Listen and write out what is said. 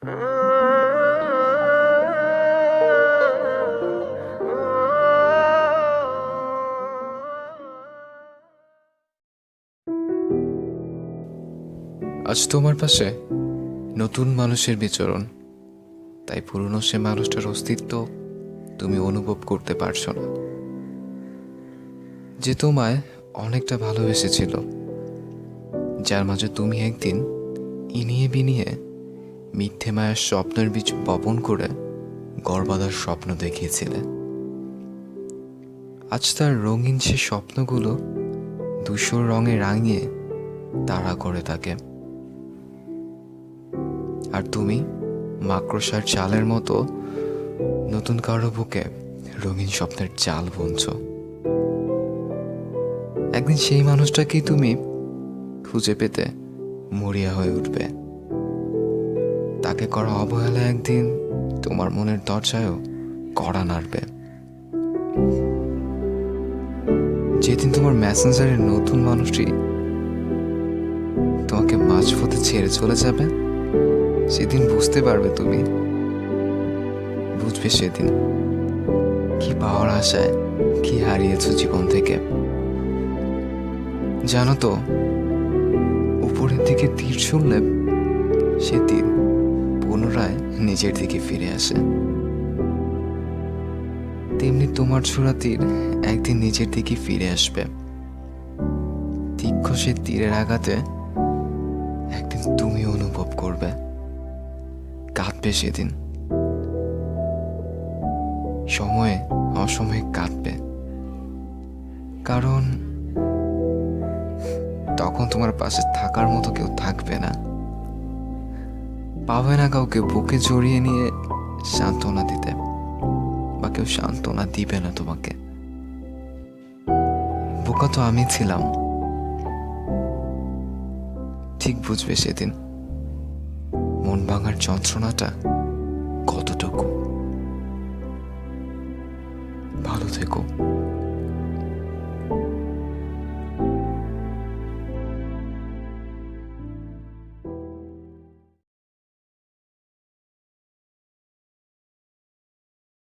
আজ তোমার পাশে নতুন মানুষের বিচরণ। তাই পুরনো সে মানুষটার অস্তিত্ব তুমি অনুভব করতে পারছ না। যে তোমায় অনেকটা ভালোবেসেছিল, যার মাঝে তুমি একদিন ইনিয়ে বিনিয়ে মিথ্যে মায়ের স্বপ্নের বীজ বপন করে গর্বাদার স্বপ্ন দেখিয়েছিলে। আজ তার রঙিন সে স্বপ্নগুলো ধূসর রঙে রাঙিয়ে তাড়া করে থাকে আর তুমি মাকড়সার চালের মতো নতুন কারও বুকে রঙিন স্বপ্নের চাল বুনছ। একদিন সেই মানুষটাকেই তুমি খুঁজে পেতে মরিয়া হয়ে উঠবে। তাকে করা অবহেলা একদিন তোমার মনের দরজায়ও কড়া নাড়বে। যেদিন তোমার মেসেঞ্জারের নতুন মানুষটি তোমাকে মাঝপথে ছেড়ে চলে যাবে, সেদিন বুঝতে পারবে তুমি। বুঝবে সেদিন কি পাওয়ার আশায় কি হারিয়েছ জীবন থেকে। জানো তো, উপরের দিকে তীর ছুড়লে সে তীর পুনরায় নিজের দিকে ফিরে আসে। তেমনি তোমার ছোড়া তীর একদিন নিজের দিকে ফিরে আসবে। তীক্ষ্ণ সে তীরের আঘাতে একদিন তুমি অনুভব করবে। কাঁদবে সেদিন। সময়ে অসময়ে কাঁদবে। কারণ তখন তোমার পাশে থাকার মতো কেউ থাকবে না। পাবে না কাউকে, বুকে জড়িয়ে নিয়ে সান্ত্বনা দিতে। বা কেউ সান্ত্বনা দিবে না তোমাকে। বোকা তো আমি ছিলাম। ঠিক বুঝবে সেদিন। মন ভাঙার যন্ত্রণাটা কতটুকু? ভালো থেকো।